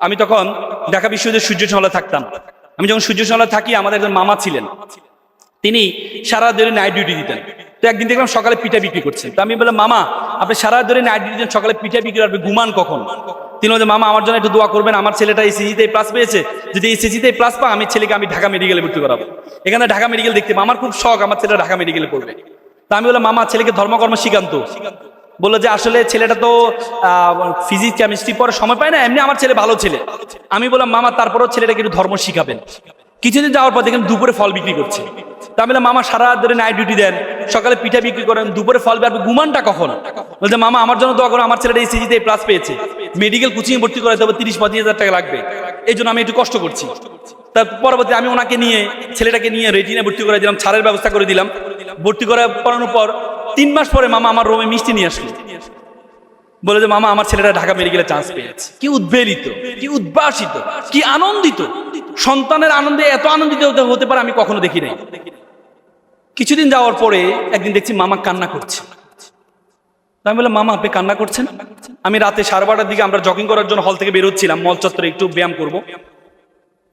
আমি তখন ঢাকা বিশ্ববিদ্যালয়ের সূর্য সমালে থাকতাম। আমি যখন সূর্য সমালে থাকি, আমাদের একজন মামা ছিলেন। তিনি সারা ধরে নাইট ডিউটি দিতেন। তো একদিন দেখলাম সকালে পিঠা বিক্রি করছেন তো আমি বললাম, মামা, আপনি সারা ধরে নাইট ডিউটি দেন সকালে পিঠা বিক্রি করবে ঘুমান কখন? তিনি বলছেন মামা, আমার জন্য একটু দোয়া করবেন। আমার ছেলেটা এই সিজিতে প্লাস পেয়েছে। যদি এই সিজিতে প্লাস পা আমি ছেলেকে আমি ঢাকা মেডিকেলে ভর্তি করাবো। এখানে ঢাকা মেডিকেল দেখতে। আমার খুব শখ, আমার ছেলেটা ঢাকা মেডিকেলে পড়বে। তা আমি বললাম, মামা, ছেলেকে ধর্মকর্ম শিখান্ত বলল যে আসলে ছেলেটা তো ফিজিক্স কেমিস্ট্রি পরে সময় পায় না, এমনি আমার ছেলে ভালো ছেলে। আমি বললাম, মামা, তারপরেও ছেলেটাকে একটু ধর্ম শিখাবেন। কিছুদিন যাওয়ার পর দেখেন দুপুরে ফল বিক্রি করছে। তা আমি মামা, সারা ধরে নাইট ডিউটি দেন, সকালে পিঠা বিক্রি করেন, দুপুরে ফল বেরবে ঘুমানটা কখন? বলছে, মামা, আমার জন্য দোয়া করো, আমার ছেলেটা এই সিজিতে প্লাস পেয়েছে। মেডিকেল কোচিং ভর্তি করাতে হবে, তিরিশ পঁচিশ হাজার টাকা লাগবে। এই জন্য আমি একটু কষ্ট করছি। তার পরবর্তী আমি ওনাকে নিয়ে, ছেলেটাকে নিয়ে রেটিনে ভর্তি করে দিলাম, ছাড়ের ব্যবস্থা করে দিলাম। ভর্তি করে করানোর পর তিন মাস পরে মামা আমার রোমে মিষ্টি নিয়ে আসলো। বলে যে, মামা, আমার ছেলেটা ঢাকা মেডিকেলে চান্স পেয়েছে। কি উদ্বেলিত, কি উদ্ভাসিত, কি আনন্দিত। সন্তানের আনন্দে এত আনন্দিত হতে পারে আমি কখনো দেখি নাই। কিছুদিন যাওয়ার পরে একদিন দেখছি মামা কান্না করছে। আমি বললাম, মামা, আপনি কান্না করছেন? আমি রাতে সাড়ে বারোটার দিকে আমরা জগিং করার জন্য হল থেকে বেরোচ্ছিলাম মল চত্বরে একটু ব্যায়াম করব।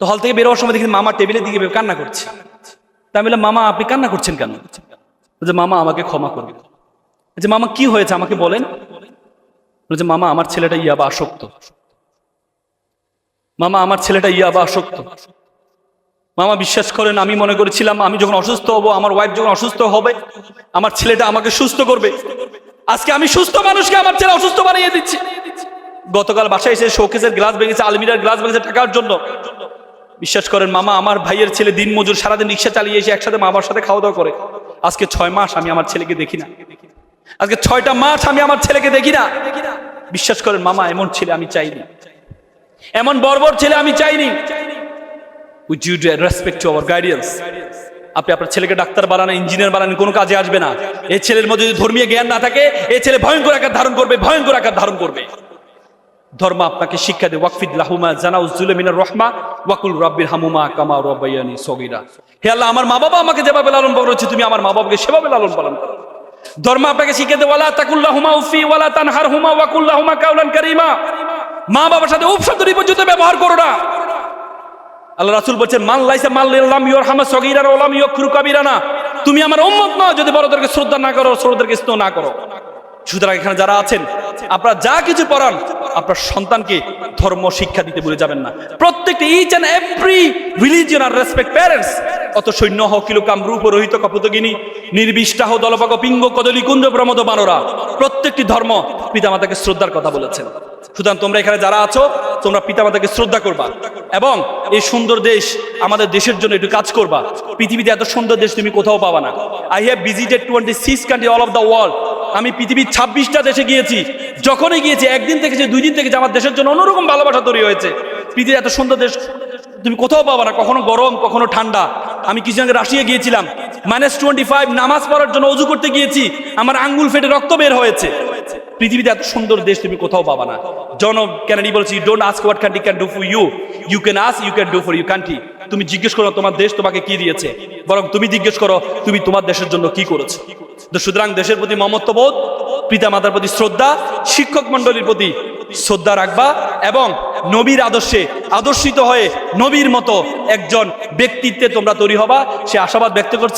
তো হল থেকে বেরোয়ার সময় দেখি মামা টেবিলের দিকে কান্না করছে। তা আমি বললাম, মামা, আপনি কান্না করছেন কেন? যে মামা, আমাকে ক্ষমা করবে যে মামা, কি হয়েছে? আমাকে বলেন। বলছে, মামা, আমার ছেলেটা ইয়াবা আসক্ত। মামা, আমার ছেলেটা ইয়াবা আসক্ত। মামা, বিশ্বাস করেন, আমি মনে করেছিলাম, আমি যখন অসুস্থ হব, আমার ওয়াইফ যখন অসুস্থ হবে, আমার ছেলেটা আমাকে সুস্থ করবে। আজকে আমি সুস্থ মানুষকে আমার ছেলে অসুস্থ বানিয়ে দিচ্ছি। গতকাল বাসায় এসে শোকেসের গ্লাস ভেঙেছে, আলমিরার গ্লাস ভেঙেছে টাকার জন্য। বিশ্বাস করেন, মামা, আমার ভাইয়ের ছেলে দিন মজুর সারাদিন রিক্সা চালিয়ে এসে একসাথে মামার সাথে খাওয়া দাওয়া করে। আজকে ছয় মাস আমি আমার ছেলেকে দেখি না। আজকে ছয়টা মাস আমি আমার ছেলেকে দেখি না। বিশ্বাস করেন, মামা, এমন ছেলে আমি চাইনি। এমন বর্বর ছেলে আমি চাইনি। ইউ রেসপেক্ট টু আপনি আপনার ছেলেকে ডাক্তার ইঞ্জিনিয়ার কাজে আসবে না। ছেলের মধ্যে যদি ধর্মীয় জ্ঞান না থাকে, এই ছেলে ভয়ঙ্কর আকার ধারণ করবে, ভয়ঙ্কর আকার ধারণ করবে। ধর্ম আপনাকে শিক্ষা দেয়। ওয়াকফিদ লাহুমা জানাউ জুলেমিনার রহমা, ওয়াকুল রব্বির হামুমা কামা রব্বাইয়ানি সগিরা। হে আল্লাহ, আমার মা বাবা আমাকে যেভাবে লালন পালন করেছে, তুমি আমার মা বাবাকে সেভাবে লালন পালন করো। ধর্ম আপনাকে শিখে দেয়, ওয়ালা তাকুল্লাহুমা উফি, ওয়ালা তানহারহুমা ওয়াকুল্লাহুমা কাউলান কারীমা। মা বাবার সাথে উপ শব্দটি পর্যন্ত ব্যবহার করো না। আল্লাহ রাসূল বলছেন, মান লাইসা মান লিল্লাম ইয়রহামা সগীরানা ওয়া লাম ইয়াকরু কাবীরানা। তুমি আমার উম্মত নয়, যদি বড়দেরকে শ্রদ্ধা না করো ছোটদেরকে স্নেহ না করো। সুতরাং এখানে যারা আছেন, আপনারা যা কিছু পড়ান আপনার সন্তানকে ধর্ম, শিক্ষা দিতে ভুলে যাবেন না। প্রত্যেকটি ইচ অ্যান্ড এভরি রিলিজিয়ন আর রেসপেক্ট প্যারেন্টস অত সৈন্য হ কিলোকাম রূপ রহিত কপতগিনী, নির্বিষ্টাহ দলপক পিঙ্গ কদলী কুঞ্জ প্রমদ বানরা, প্রত্যেকটি ধর্ম পিতামাতাকে শ্রদ্ধার কথা বলেছেন। সুতরাং তোমরা এখানে যারা আছো, তোমরা পিতামাতাকে শ্রদ্ধা করবা এবং এই সুন্দর দেশ আমাদের দেশের জন্য একটু কাজ করবা। পৃথিবীতে এত সুন্দর দেশ তুমি কোথাও পাবা না। I have visited twenty six country all of the world আমি পৃথিবীর ছাব্বিশটা দেশে গিয়েছি। যখনই গিয়েছি, একদিন থেকে যে দুই দিন থেকে যে আমার দেশের জন্য অন্যরকম ভালোবাসা তৈরি হয়েছে। পৃথিবীর এত সুন্দর দেশ, তুমি কোথাও পাবা না, কখনো গরম, কখনো ঠান্ডা। আমি কিছু আগে রাশিয়া গিয়েছিলাম। মাইনাস টোয়েন্টি ফাইভ নামাজ পড়ার জন্য অজু করতে গিয়েছি। আমার আঙ্গুল ফেটে রক্ত বের হয়েছে। পৃথিবীতে এত সুন্দর দেশ তুমি কোথাও পাবা না। জন ক্যানাডি বলছি don't ask what country can do for you you can ask you can do for you country তুমি জিজ্ঞেস করো, তোমার দেশ তোমাকে কি দিয়েছে? বরং তুমি জিজ্ঞেস করো, তুমি তোমার দেশের জন্য কি করেছ? তো সুতরাং দেশের প্রতি মমত্ববোধ পিতা মাতার প্রতি শ্রদ্ধা, শিক্ষক মন্ডলীর প্রতি শ্রদ্ধা রাখবা এবং নবীর আদর্শে আদর্শিত হয়ে নবীর মতো একজন ব্যক্তিত্বে তোমরা তৈরি হবা। সে আশাবাদ ব্যক্ত করছি।